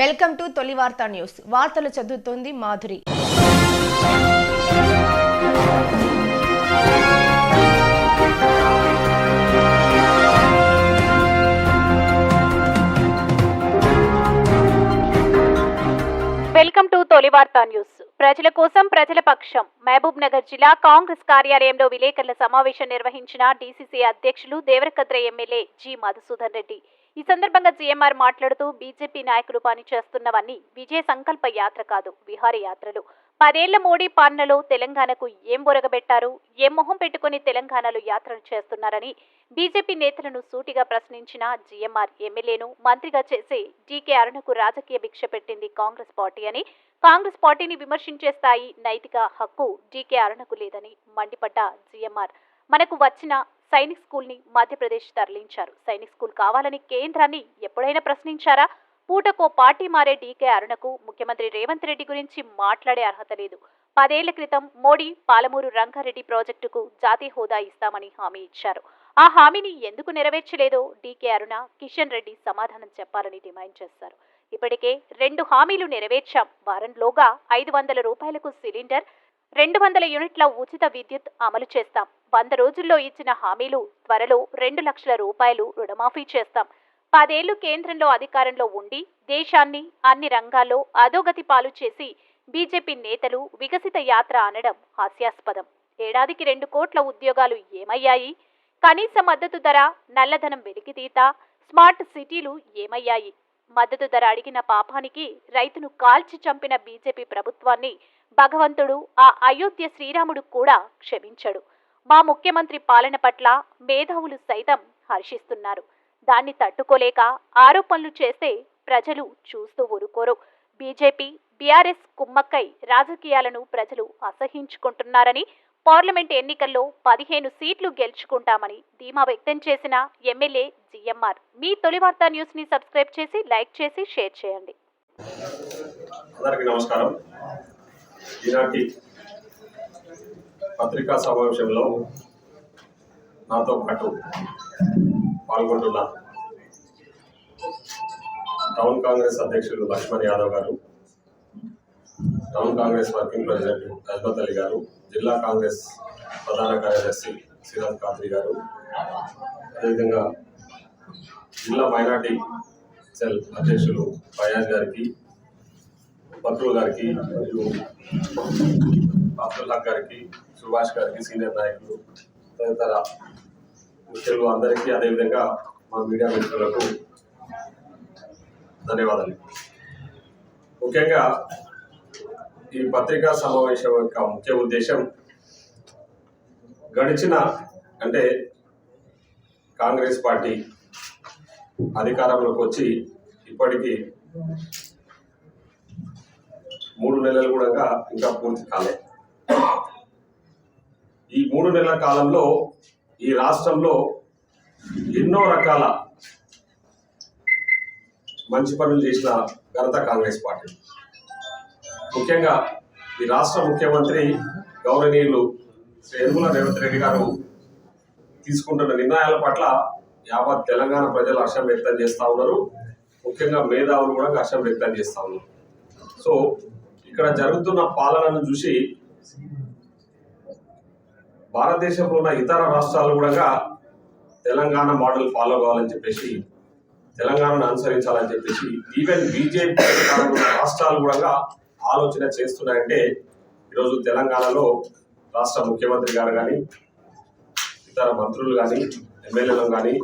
Welcome to తొలి వార్తా news. వార్తలు చదువుతోంది మాధురి. వెల్కమ్ టు తొలి వార్తా న్యూస్. ప్రజల కోసం ప్రజల పక్షం. మహబూబ్ నగర్ జిల్లా కాంగ్రెస్ కార్యాలయంలో విలేకరుల సమావేశం నిర్వహించిన డీసీసీ అధ్యక్షులు దేవరకద్ర ఎమ్మెల్యే జి మధుసూదన్ రెడ్డి. ఈ సందర్భంగా జీఎంఆర్ మాట్లాడుతూ బీజేపీ నాయకులు పనిచేస్తున్నవన్నీ విజయ సంకల్ప యాత్ర కాదు విహారయాత్రలు పదేళ్ళ మోడీ పాలనలో తెలంగాణకు ఏం బొరగబెట్టారు ఏం మొహం పెట్టుకుని తెలంగాణలో యాత్రలు చేస్తున్నారని బీజేపీ నేతలను సూటిగా ప్రశ్నించిన జీఎంఆర్ ఎమ్మెల్యేను మంత్రిగా చేసి డీకే అరుణకు రాజకీయ భిక్ష పెట్టింది కాంగ్రెస్ పార్టీ అని. కాంగ్రెస్ పార్టీని విమర్శించే స్థాయి నైతిక హక్కు డీకే అరుణకు లేదని మండిపడ్డ జీఎంఆర్ మనకు వచ్చిన సైనిక్ స్కూల్ని మధ్యప్రదేశ్ తరలించారు. సైనిక్ స్కూల్ కావాలని కేంద్రాన్ని ఎప్పుడైనా ప్రశ్నించారా? పూటకో పార్టీ మారే డీకే అరుణకు ముఖ్యమంత్రి రేవంత్ రెడ్డి గురించి మాట్లాడే అర్హత లేదు. పదేళ్ళ క్రితం మోడీ పాలమూరు రంగారెడ్డి ప్రాజెక్టుకు జాతీయ హోదా ఇస్తామని హామీ ఇచ్చారు. ఆ హామీని ఎందుకు నెరవేర్చలేదో డీకే అరుణ కిషన్ రెడ్డి సమాధానం చెప్పాలని డిమాండ్ చేశారు. ఇప్పటికే రెండు హామీలు నెరవేర్చాం. వారంలోగా ఐదు వందల రూపాయలకు సిలిండర్ రెండు వందల యూనిట్ల ఉచిత విద్యుత్ అమలు చేస్తాం. వంద రోజుల్లో ఇచ్చిన హామీలు త్వరలో రెండు లక్షల రూపాయలు రుణమాఫీ చేస్తాం. పదేళ్ళు కేంద్రంలో అధికారంలో ఉండి దేశాన్ని అన్ని రంగాల్లో అధోగతి పాలు చేసి బీజేపీ నేతలు వికసిత యాత్ర అనడం హాస్యాస్పదం. ఏడాదికి రెండు కోట్ల ఉద్యోగాలు ఏమయ్యాయి? కనీస మద్దతు ధర నల్లధనం వెలికితీత స్మార్ట్ సిటీలు ఏమయ్యాయి? మద్దతు ధర అడిగిన పాపానికి రైతును కాల్చి చంపిన బీజేపీ ప్రభుత్వాన్ని భగవంతుడు ఆ అయోధ్య శ్రీరాముడు కూడా క్షమించడు. మా ముఖ్యమంత్రి పాలన పట్ల మేధావులు సైతం హర్షిస్తున్నారు. దాన్ని తట్టుకోలేక ఆరోపణలు చేస్తే ప్రజలు చూస్తూ ఊరుకోరు. బీజేపీ బీఆర్ఎస్ కుమ్మక్కై రాజకీయాలను ప్రజలు అసహించుకుంటున్నారని పార్లమెంట్ ఎన్నికల్లో పదిహేను సీట్లు గెలుచుకుంటామని ధీమా వ్యక్తం చేసిన ఎమ్మెల్యే జిఎంఆర్. మీ తొలి వార్తా న్యూస్ని సబ్స్క్రైబ్ చేసి లైక్ చేసి షేర్ చేయండి. అందరికీ నమస్కారం. ఈనాటి పత్రికా సమావేశంలో నాతో పాటు పాల్గొంటున్న టౌన్ కాంగ్రెస్ అధ్యక్షులు Laxman Yadav garu town Congress working president Ajmat Ali garu జిల్లా కాంగ్రెస్ ప్రధాన కార్యదర్శి సిరాజ్ ఖాద్రి గారు అదేవిధంగా జిల్లా మైనార్టీ సెల్ అధ్యక్షులు ఫయాజ్ గారికి పత్రుల్ గారికి మరియు అబ్దుల్ హక్ గారికి సుభాష్ గారికి సీనియర్ నాయకులు తదితర ముఖ్యులు అందరికీ అదేవిధంగా మా మీడియా మిత్రులకు ధన్యవాదాలు. ముఖ్యంగా ఈ పత్రికా సమావేశం యొక్క ముఖ్య ఉద్దేశం గడిచిన అంటే కాంగ్రెస్ పార్టీ అధికారంలోకి వచ్చి ఇప్పటికీ మూడు నెలలు కూడా ఇంకా పూర్తి కాలే. ఈ మూడు నెలల కాలంలో ఈ రాష్ట్రంలో ఎన్నో రకాల మంచి పనులు చేసిన ఘనత కాంగ్రెస్ పార్టీ. ముఖ్యంగా ఈ రాష్ట్ర ముఖ్యమంత్రి గౌరవనీయులు శ్రీ యనుమల రేవంత్ రెడ్డి గారు తీసుకుంటున్న నిర్ణయాల పట్ల యావత్ తెలంగాణ ప్రజలు హర్షం వ్యక్తం చేస్తూ ఉన్నారు. ముఖ్యంగా మేధావులు కూడా హర్షం వ్యక్తం చేస్తా ఉన్నారు. సో ఇక్కడ జరుగుతున్న పాలనను చూసి భారతదేశంలో ఉన్న ఇతర రాష్ట్రాలు కూడా తెలంగాణ మోడల్ ఫాలో కావాలని చెప్పేసి తెలంగాణను అనుసరించాలని చెప్పేసి ఈవెన్ బీజేపీ రాష్ట్రాలు కూడా ఆలోచన చేస్తున్నాయంటే ఈరోజు తెలంగాణలో రాష్ట్ర ముఖ్యమంత్రి గారు కానీ ఇతర మంత్రులు కానీ ఎమ్మెల్యేలు కానీ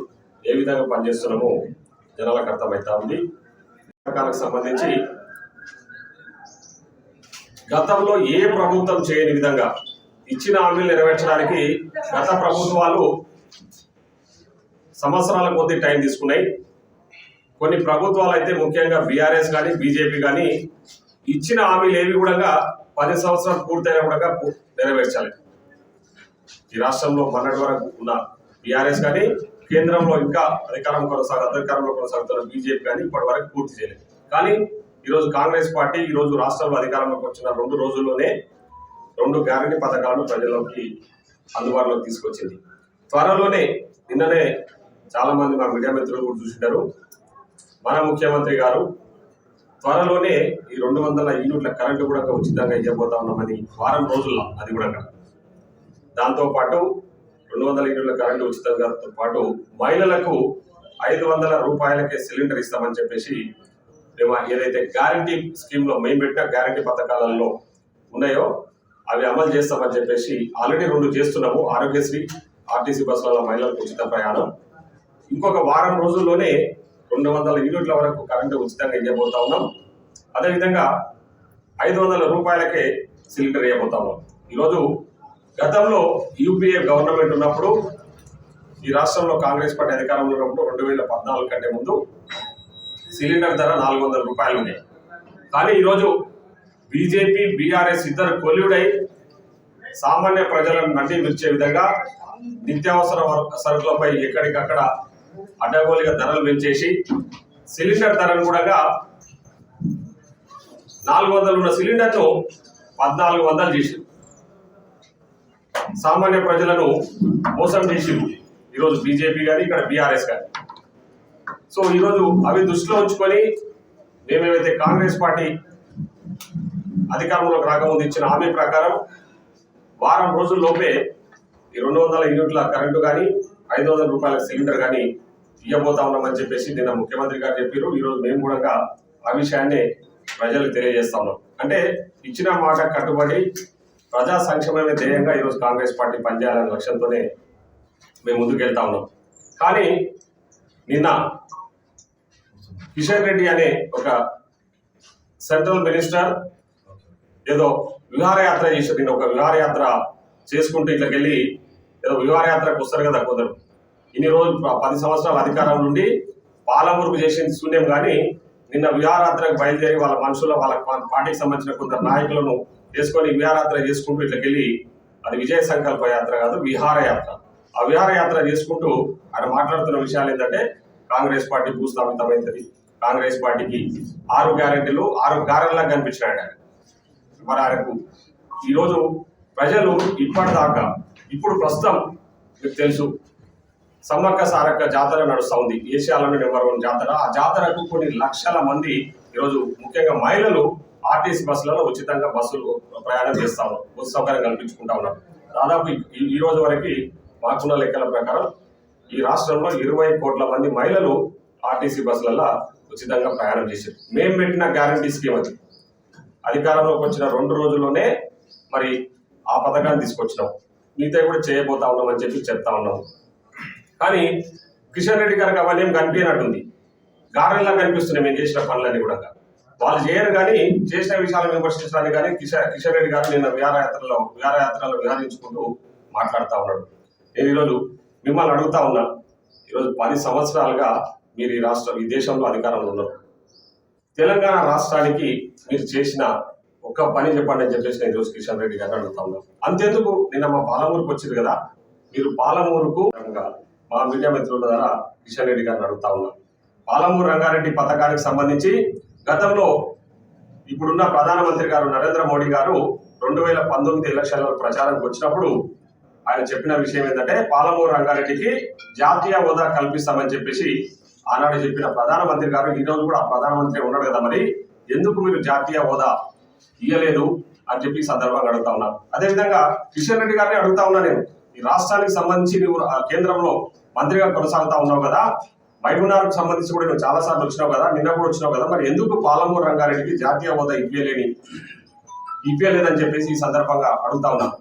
ఏ విధంగా పనిచేస్తున్నామో జనాలకు అర్థమవుతా ఉంది. పథకాలకు సంబంధించి గతంలో ఏ ప్రభుత్వం చేయని విధంగా ఇచ్చిన హామీలు నెరవేర్చడానికి గత ప్రభుత్వాలు సంవత్సరాల కొద్ది టైం తీసుకున్నాయి. కొన్ని ప్రభుత్వాలు అయితే ముఖ్యంగా బీఆర్ఎస్ కానీ బీజేపీ కానీ ఇచ్చిన హామీలు ఏవి కూడా పది సంవత్సరాలు పూర్తయిన కూడా నెరవేర్చాలి. ఈ రాష్ట్రంలో మొన్నటి వరకు ఉన్న బీఆర్ఎస్ కానీ కేంద్రంలో ఇంకా అధికారం కొనసాగు అధికారంలో కొనసాగుతున్న బీజేపీ కానీ ఇప్పటి వరకు పూర్తి చేయలేదు. కానీ ఈరోజు కాంగ్రెస్ పార్టీ ఈ రోజు రాష్ట్రంలో అధికారంలోకి వచ్చిన రెండు రోజుల్లోనే రెండు గ్యారంటీ పథకాలను ప్రజల్లోకి అందుబాటులోకి తీసుకొచ్చింది. త్వరలోనే నిన్ననే చాలా మంది మా మీడియా మిత్రులు కూడా చూసింటారు. మన ముఖ్యమంత్రి గారు త్వరలోనే ఈ రెండు వందల యూనిట్ల కరెంటు కూడా ఉచితంగా ఇవ్వబోతా ఉన్నామని వారం రోజుల్లో అది కూడా దాంతో పాటు రెండు వందల యూనిట్ల కరెంటు ఉచితంగా పాటు మహిళలకు ఐదు వందల రూపాయలకే సిలిండర్ ఇస్తామని చెప్పేసి మేము ఏదైతే గ్యారంటీ స్కీమ్లో మేము పెట్టిన గ్యారంటీ పథకాలలో ఉన్నాయో అవి అమలు చేస్తామని చెప్పేసి ఆల్రెడీ రెండు చేస్తున్నాము. ఆరోగ్యశ్రీ ఆర్టీసీ బస్సులలో మహిళలకు ఉచిత ప్రయాణం. ఇంకొక వారం రోజుల్లోనే రెండు వందల యూనిట్ల వరకు కరెంటు ఉచితంగా ఇవ్వబోతా ఉన్నాం. అదేవిధంగా ఐదు వందల రూపాయలకే సిలిండర్ ఇవ్వబోతా ఉన్నాం. ఈరోజు గతంలో యూపీఏ గవర్నమెంట్ ఉన్నప్పుడు ఈ రాష్ట్రంలో కాంగ్రెస్ పార్టీ అధికారంలో ఉన్నప్పుడు రెండు వేల పద్నాలుగు కంటే ముందు సిలిండర్ ధర నాలుగు వందల రూపాయలు ఉన్నాయి కానీ ఈరోజు బీజేపీ బీఆర్ఎస్ ఇద్దరు కొల్లుడై సామాన్య ప్రజలను నడ్డి విరిచే విధంగా నిత్యావసర సరుకులపై ఎక్కడికక్కడ అడ్డగోలుగా ధరలు పెంచేసి సిలిండర్ ధరను కూడా నాలుగు వందలు ఉన్న సిలిండర్ను పద్నాలుగు వందలు చేసింది. సామాన్య ప్రజలను మోసం చేసింది ఈరోజు బీజేపీ కానీ ఇక్కడ బీఆర్ఎస్ కానీ సో ఈరోజు అవి దృష్టిలో ఉంచుకొని మేమేమైతే కాంగ్రెస్ పార్టీ అధికారంలోకి రాకముందు ఇచ్చిన హామీ ప్రకారం వారం రోజుల్లోపే ఈ రెండు వందల యూనిట్ల కరెంటు కానీ ఐదు వందల రూపాయల సిలిండర్ కానీ ఇవ్వబోతా ఉన్నామని చెప్పేసి నిన్న ముఖ్యమంత్రి గారు చెప్పారు ఈరోజు మేము కూడా ఆ విషయాన్ని ప్రజలకు తెలియజేస్తా ఉన్నాం అంటే ఇచ్చిన మాట కట్టుబడి ప్రజా సంక్షేమమే ధ్యేయంగా ఈరోజు కాంగ్రెస్ పార్టీ పనిచేయాలనే లక్ష్యంతోనే మేము ముందుకెళ్తా ఉన్నాం. కానీ నిన్న కిషన్ రెడ్డి అనే ఒక సెంట్రల్ మినిస్టర్ ఏదో విహారయాత్ర చేశారు. నిన్న ఒక విహారయాత్ర చేసుకుంటూ ఇట్లకెళ్ళి ఏదో విహారయాత్రకు వస్తారు కదా కొందరు. ఇన్ని రోజులు పది సంవత్సరాల అధికారం నుండి పాలమూరుకు చేసింది శూన్యం కానీ నిన్న విహారయాత్రకు బయలుదేరి వాళ్ళ మనుషుల వాళ్ళ పార్టీకి సంబంధించిన కొందరు నాయకులను చేసుకొని విహారయాత్ర చేసుకుంటూ ఇట్లకి వెళ్ళి అది విజయ సంకల్ప యాత్ర కాదు విహారయాత్ర ఆ విహారయాత్ర చేసుకుంటూ ఆయన మాట్లాడుతున్న విషయాలు ఏంటంటే కాంగ్రెస్ పార్టీ భూస్థాపితమైంది. కాంగ్రెస్ పార్టీకి ఆరు గ్యారెంటీలు ఆరు గారెల్లా కనిపించినాడు ఆయన. మరి ఆయనకు ఈరోజు ప్రజలు ఇప్పటిదాకా ఇప్పుడు ప్రస్తుతం మీకు తెలుసు సమ్మక్క సారక్క జాతర నడుస్తూ ఉంది ఏషియాలోని నెంబర్ వన్ జాతర. ఆ జాతరకు కొన్ని లక్షల మంది ఈరోజు ముఖ్యంగా మహిళలు ఆర్టీసీ బస్సులలో ఉచితంగా బస్సులు ప్రయాణం చేస్తా ఉన్నారు బస్సు సౌకర్యం కల్పించుకుంటా ఉన్నారు. దాదాపు ఈ- రోజు వరకు మార్చున్న లెక్కల ప్రకారం ఈ రాష్ట్రంలో ఇరవై కోట్ల మంది మహిళలు ఆర్టీసీ బస్సులలో ఉచితంగా ప్రయాణం చేశారు. మేము పెట్టిన గ్యారంటీ స్కీమ్ అది. అధికారంలోకి వచ్చిన రెండు రోజుల్లోనే మరి ఆ పథకాన్ని తీసుకొచ్చినాం. మిగతా కూడా చేయబోతా ఉన్నామని చెప్పి చెప్తా ఉన్నాం. కానీ కిషన్ రెడ్డి గారికి అవన్నీ కనిపించినట్టుంది. గారెల్లా కనిపిస్తున్నాయి మేము చేసిన పనులన్నీ కూడా. వాళ్ళు చేయరు కానీ చేసిన విషయాలను విమర్శించడానికి కానీ కిషన్ కిషన్ రెడ్డి గారు నిన్న విహారయాత్రలో విహారయాత్రలో విహారించుకుంటూ మాట్లాడుతూ ఉన్నాడు. నేను ఈరోజు మిమ్మల్ని అడుగుతా ఉన్నా. ఈరోజు పది సంవత్సరాలుగా మీరు ఈ రాష్ట్రం ఈ దేశంలో అధికారంలో ఉన్నారు. తెలంగాణ రాష్ట్రానికి మీరు చేసిన ఒక్క పని చెప్పండి అని చెప్పేసి నేను ఈరోజు కిషన్ రెడ్డి గారిని అడుగుతా ఉన్నాను అంతెందుకు? నిన్న మా పాలమూరుకు వచ్చింది కదా. మీరు పాలమూరుకు మా మీడియా మిత్రుల ద్వారా కిషన్ రెడ్డి గారిని అడుగుతా ఉన్నాం. పాలమూరు రంగారెడ్డి పథకానికి సంబంధించి గతంలో ఇప్పుడున్న ప్రధానమంత్రి గారు నరేంద్ర మోడీ గారు రెండు వేల పంతొమ్మిది ఎలక్షన్ల ప్రచారానికి వచ్చినప్పుడు ఆయన చెప్పిన విషయం ఏంటంటే పాలమూరు రంగారెడ్డికి జాతీయ హోదా కల్పిస్తామని చెప్పేసి ఆనాడు చెప్పిన ప్రధానమంత్రి గారు ఈ రోజు కూడా ప్రధానమంత్రి ఉన్నాడు కదా మరి ఎందుకు మీరు జాతీయ హోదా ఇయ్యలేదు అని చెప్పి సందర్భంగా అడుగుతా ఉన్నా. అదేవిధంగా కిషన్ రెడ్డి గారిని అడుగుతా ఉన్నా నేను ఈ రాష్ట్రానికి సంబంధించి నువ్వు ఆ కేంద్రంలో మంత్రిగా కొనసాగుతా ఉన్నావు కదా మహబూబ్నగర్కు సంబంధించి కూడా నువ్వు చాలా సార్లు వచ్చినావు కదా నిన్న కూడా వచ్చినావు కదా మరి ఎందుకు పాలమూరు రంగారెడ్డికి జాతీయ హోదా ఇవ్వలేని ఇవ్వలేదని చెప్పేసి ఈ సందర్భంగా అడుగుతా ఉన్నాను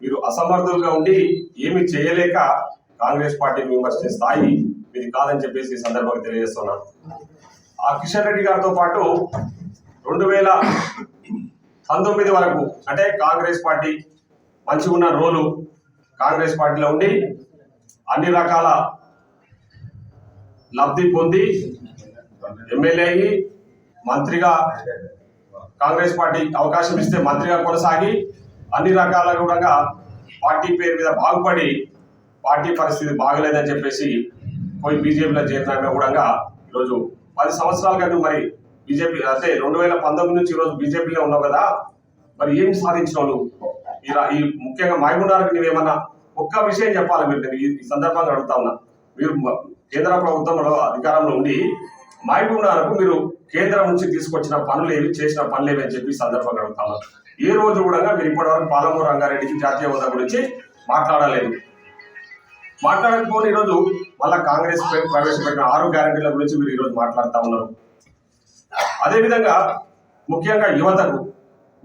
మీరు అసమర్థులుగా ఉండి ఏమి చేయలేక కాంగ్రెస్ పార్టీని విమర్శించే స్థాయి మీది కాదని చెప్పేసి ఈ సందర్భంగా తెలియజేస్తున్నాను ఆ కిషన్ రెడ్డి గారితో పాటు రెండు వేల పంతొమ్మిది వరకు అంటే కాంగ్రెస్ పార్టీ మంచిగా ఉన్న రోలు కాంగ్రెస్ పార్టీలో ఉండి అన్ని రకాల లబ్ధి పొంది ఎమ్మెల్యే అయ్యి మంత్రిగా కాంగ్రెస్ పార్టీ అవకాశం ఇస్తే మంత్రిగా కొనసాగి అన్ని రకాల కూడా పార్టీ పేరు మీద బాగుపడి పార్టీ పరిస్థితి బాగలేదని చెప్పేసి పోయి బీజేపీలో చేరిన కూడా ఈరోజు పది సంవత్సరాలుగా నువ్వు మరి బీజేపీ అంటే రెండు వేల పంతొమ్మిది నుంచి ఈరోజు బీజేపీలో ఉన్నావు కదా. మరి ఏం సాధించినావు నువ్వు? ఈ ముఖ్యంగా మహబూబ్నగర్కి నువ్వేమన్నా ఒక్క విషయం చెప్పాలి మీరు ఈ- సందర్భంగా అడుగుతా ఉన్నా. మీరు కేంద్ర ప్రభుత్వంలో అధికారంలో ఉండి మహబూబ్నగర్కు మీరు కేంద్రం నుంచి తీసుకొచ్చిన పనులు ఏవి చేసిన పనులు ఏవి అని చెప్పి సందర్భంగా సందర్భంగా ఉన్నా. ఏ రోజు కూడా మీరు ఇప్పటివరకు పాలమూరు రంగారెడ్డికి జాతీయ హోదా గురించి మాట్లాడలేదు. మాట్లాడకపోతే ఈరోజు మళ్ళా కాంగ్రెస్ ప్రవేశపెట్టిన ఆరు గ్యారంటీల గురించి మీరు ఈరోజు మాట్లాడుతూ ఉన్నారు. అదేవిధంగా ముఖ్యంగా యువతకు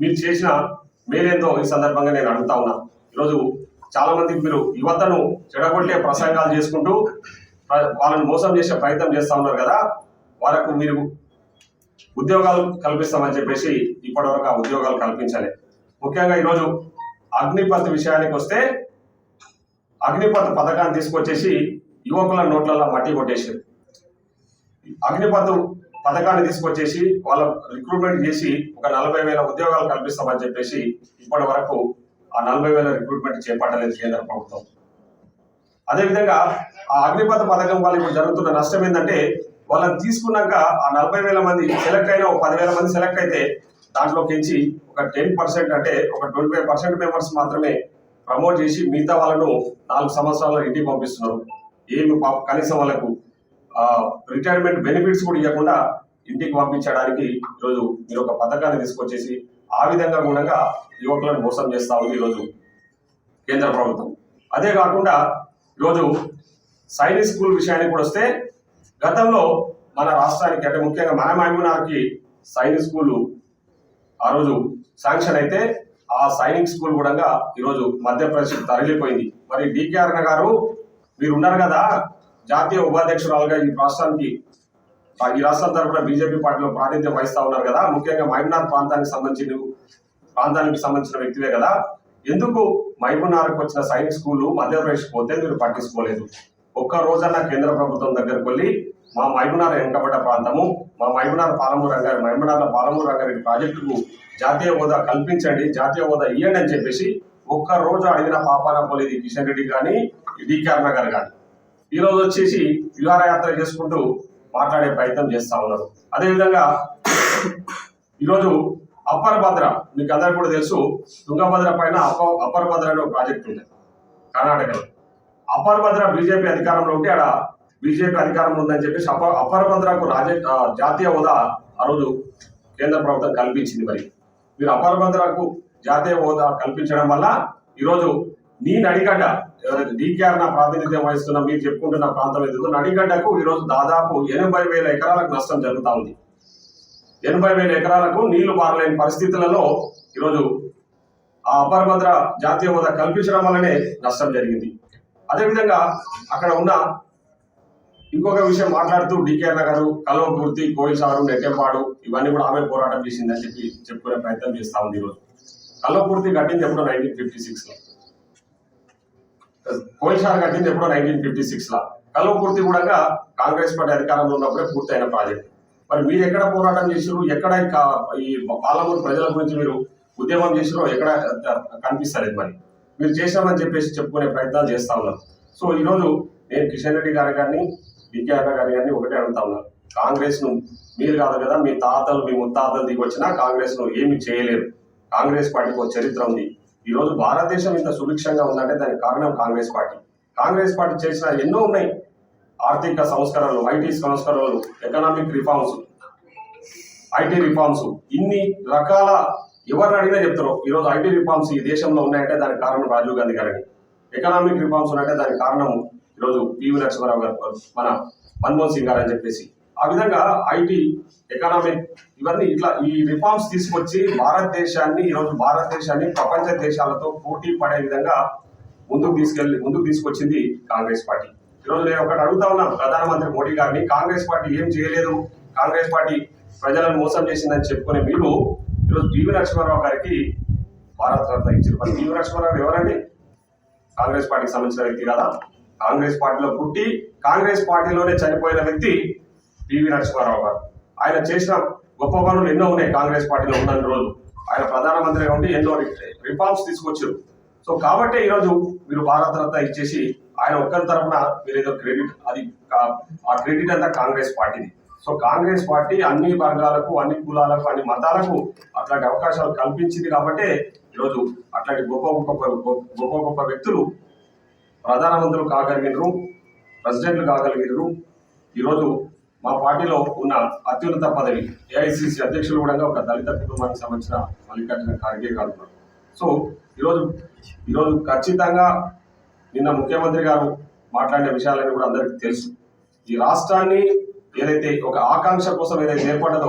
మీరు చేసిన మేలేందో ఈ సందర్భంగా నేను అడుగుతా ఉన్నా. ఈరోజు చాలా మందికి మీరు యువతను చెడగొట్టే ప్రసంగాలు చేసుకుంటూ వాళ్ళని మోసం చేసే ప్రయత్నం చేస్తా ఉన్నారు కదా వాళ్ళకు మీరు ఉద్యోగాలు కల్పిస్తామని చెప్పేసి ఇప్పటివరకు ఆ ఉద్యోగాలు కల్పించాలి. ముఖ్యంగా ఈరోజు అగ్నిపథ్ విషయానికి వస్తే అగ్నిపథ్ పథకాన్ని తీసుకొచ్చేసి యువకుల నోట్లలో మట్టి కొట్టేసారు అగ్నిపథ్ పథకాన్ని తీసుకొచ్చేసి వాళ్ళ రిక్రూట్మెంట్ చేసి ఒక నలభై వేల ఉద్యోగాలు కల్పిస్తామని చెప్పేసి ఇప్పటి వరకు ఆ నలభై వేల రిక్రూట్మెంట్ చేపట్టలేదు కేంద్ర ప్రభుత్వం. అదేవిధంగా ఆ అగ్నిపథ పథకం వల్ల ఇప్పుడు జరుగుతున్న నష్టం ఏంటంటే వాళ్ళని తీసుకున్నాక ఆ నలభై వేల మంది సెలెక్ట్ అయిన ఒక పదివేల మంది సెలెక్ట్ అయితే దాంట్లోకించి ఒక టెన్ పర్సెంట్ అంటే ఒక ట్వంటీ ఫైవ్ పర్సెంట్ మెంబర్స్ మాత్రమే ప్రమోట్ చేసి మిగతా వాళ్ళను నాలుగు సంవత్సరాల ఇంటికి పంపిస్తున్నారు. ఏమి కనీసం వాళ్ళకు రిటైర్మెంట్ బెనిఫిట్స్ కూడా ఇవ్వకుండా ఇంటికి పంపించడానికి ఈరోజు మీరు ఒక పథకాన్ని తీసుకొచ్చేసి ఆ విధంగా కూడా యువకులను మోసం చేస్తా ఉంది ఈరోజు కేంద్ర ప్రభుత్వం. అదే కాకుండా ఈరోజు సైనిక్ స్కూల్ విషయానికి కూడా వస్తే గతంలో మన రాష్ట్రానికి అంటే ముఖ్యంగా మన మహబూబ్నగర్కి సైనిక్ స్కూల్ ఆ రోజు శాంక్షన్ అయితే ఆ సైనిక్ స్కూల్ కూడా ఈరోజు మధ్యప్రదేశ్ తరలిపోయింది. మరి డికే అరుణ గారు మీరు ఉన్నారు కదా జాతీయ ఉపాధ్యక్షురాలుగా ఈ రాష్ట్రానికి ఈ రాష్ట్రం తరఫున బీజేపీ పార్టీలో ప్రాతినిధ్యం వహిస్తా ఉన్నారు కదా. ముఖ్యంగా మహబూబ్నగర్ ప్రాంతానికి సంబంధించిన ప్రాంతానికి సంబంధించిన వ్యక్తివే కదా. ఎందుకు మహబూబ్నగర్కి వచ్చిన సైనిక్ స్కూల్ మధ్యప్రదేశ్ పోతే మీరు పట్టించుకోలేదు? ఒక్క రోజన్నా కేంద్ర ప్రభుత్వం దగ్గరకు వెళ్ళి మా మహబూబ్నగర్ వెనుకబడ్డ ప్రాంతము మా మహబూబ్నగర్ పాలమూరు రంగారెడ్డి మహబూబ్నగర్ పాలమూరు రంగారెడ్డి ప్రాజెక్టుకు జాతీయ హోదా కల్పించండి జాతీయ హోదా ఇవ్వండి అని చెప్పేసి ఒక్క రోజు అడిగిన పాపాన పోలేదు ఈ కిషన్ రెడ్డి కానీ డికే అరుణ గారు. కానీ ఈరోజు వచ్చేసి విహారయాత్ర చేసుకుంటూ మాట్లాడే ప్రయత్నం చేస్తా ఉన్నారు. అదేవిధంగా ఈరోజు అప్పర్ భద్ర మీకు అందరికీ కూడా తెలుసు తుంగభద్ర పైన అప్ప అప్పర్ భద్ర అనే ఒక ప్రాజెక్ట్ ఉంది కర్ణాటకలో. అప్పర్ భద్ర బీజేపీ అధికారంలో ఉంటే ఆడ బీజేపీ అధికారంలో ఉందని చెప్పేసి అప్ప అప్పర్ భద్రకు రాజ జాతీయ హోదా ఆ రోజు కేంద్ర ప్రభుత్వం కల్పించింది మరి. మీరు అప్పర్ భద్రకు జాతీయ హోదా కల్పించడం వల్ల ఈరోజు నీ నడిగడ్డ ఎవరైతే డీకేఆర్ నా ప్రాతినిధ్యం వహిస్తున్న మీరు చెప్పుకుంటున్న ప్రాంతం ఏదో నడిగడ్డకు ఈరోజు దాదాపు ఎనభై వేల ఎకరాలకు నష్టం జరుగుతూ ఉంది. ఎనభై వేల ఎకరాలకు నీళ్ళు పారలేని పరిస్థితులలో ఈరోజు ఆ అపరభద్ర జాతీయ హోదా కల్పించడం వల్లనే నష్టం జరిగింది. అదేవిధంగా అక్కడ ఉన్న ఇంకొక విషయం మాట్లాడుతూ డికే నగరు గారు కల్వకుర్తి కోయిల్ నెట్టెంపాడు ఇవన్నీ కూడా ఆమె పోరాటం చేసిందని చెప్పి చెప్పుకునే ప్రయత్నం చేస్తా ఉంది ఈరోజు. కల్వకుర్తి కట్టింది ఎప్పుడో? నైన్టీన్ ఫిఫ్టీ సిక్స్ లో కట్టింది ఎప్పుడో నైన్టీన్ ఫిఫ్టీ సిక్స్లో. కల్వకుర్తి కూడా కాంగ్రెస్ పార్టీ అధికారంలో ఉన్నప్పుడే పూర్తయిన ప్రాజెక్ట్. మరి మీరు ఎక్కడ పోరాటం చేసిరు ఎక్కడ ఈ ఈ పాలమూరు ప్రజల గురించి మీరు ఉద్యమం చేసిరో ఎక్కడ కనిపిస్తలేదు మరి. మీరు చేశామని చెప్పేసి చెప్పుకునే ప్రయత్నాలు చేస్తా ఉన్నారు. సో ఈరోజు నేను కిషన్ రెడ్డి గారి గారిని డికే గారి గారిని ఒకటే అడుగుతా ఉన్నాను కాంగ్రెస్ను మీరు కాదు కదా మీ తాతలు మీ ముత్తాతలు దిగి వచ్చినా కాంగ్రెస్ను ఏమి చేయలేరు. కాంగ్రెస్ పార్టీకి ఒక చరిత్ర ఉంది. ఈ రోజు భారతదేశం ఇంత సుభిక్షంగా ఉందంటే దానికి కారణం కాంగ్రెస్ పార్టీ. కాంగ్రెస్ పార్టీ చేసిన ఎన్నో ఉన్నాయి. ఆర్థిక సంస్కరణలు ఐటీ సంస్కరణలు ఎకనామిక్ రిఫార్మ్స్ ఐటీ రిఫార్మ్స్. ఇన్ని రకాల ఎవరిని అడిగినా చెప్తారు ఈరోజు ఐటీ రిఫార్మ్స్ ఈ దేశంలో ఉన్నాయంటే దానికి కారణం రాజీవ్ గాంధీ గారని ఎకనామిక్ రిఫార్మ్స్ ఉన్నాయంటే దానికి కారణం ఈరోజు పివి నరసింహారావు గారు మన మన్మోహన్ సింగ్ గారు అని చెప్పేసి. ఆ విధంగా ఐటీ ఎకనామిక్ ఇవన్నీ ఇట్లా ఈ రిఫార్మ్స్ తీసుకొచ్చి భారతదేశాన్ని ఈరోజు భారతదేశాన్ని ప్రపంచ దేశాలతో పోటీ పడే విధంగా ముందుకు తీసుకెళ్ళి ముందుకు తీసుకొచ్చింది కాంగ్రెస్ పార్టీ. ఈరోజు నేను ఒకటి అడుగుతా ఉన్నా ప్రధానమంత్రి మోడీ గారిని కాంగ్రెస్ పార్టీ ఏం చేయలేదు కాంగ్రెస్ పార్టీ ప్రజలను మోసం చేసిందని చెప్పుకునే మీరు ఈరోజు పివి నరసింహారావు గారికి భారత రత్న ఇచ్చారు. మరి పివి నరసింహారావు ఎవరండి? కాంగ్రెస్ పార్టీకి సంబంధించిన వ్యక్తి కదా? కాంగ్రెస్ పార్టీలో పుట్టి కాంగ్రెస్ పార్టీలోనే చనిపోయిన వ్యక్తి పివి నరసింహారావు గారు. ఆయన చేసిన గొప్ప పనులు ఎన్నో ఉన్నాయి కాంగ్రెస్ పార్టీలో ఉన్న రోజు ఆయన ప్రధానమంత్రిగా ఉండి ఎన్నో రిఫార్మ్స్ తీసుకొచ్చారు. సో కాబట్టి ఈరోజు మీరు భారతరత్న ఇచ్చేసి ఆయన ఒక్కరి తరఫున మీరు ఏదో క్రెడిట్ అది ఆ క్రెడిట్ అంతా కాంగ్రెస్ పార్టీది. సో కాంగ్రెస్ పార్టీ అన్ని వర్గాలకు అన్ని కులాలకు అన్ని మతాలకు అట్లాంటి అవకాశాలు కల్పించింది కాబట్టి ఈరోజు అట్లాంటి గొప్ప గొప్ప గొప్ప గొప్ప గొప్ప వ్యక్తులు ప్రధానమంత్రులు కాగలిగినరు ప్రెసిడెంట్లు కాగలిగినరు. ఈరోజు మా పార్టీలో ఉన్న అత్యున్నత పదవి ఏఐసిసి అధ్యక్షులు కూడా ఒక దళిత కుటుంబానికి సంబంధించిన మల్లికార్జున ఖార్గే గారు ఉన్నారు. సో ఈరోజు ఈరోజు ఖచ్చితంగా నిన్న ముఖ్యమంత్రి గారు మాట్లాడిన విషయాలన్నీ కూడా అందరికీ తెలుసు. ఈ రాష్ట్రాన్ని ఏదైతే ఒక ఆకాంక్ష కోసం ఏదైతే ఏర్పడదో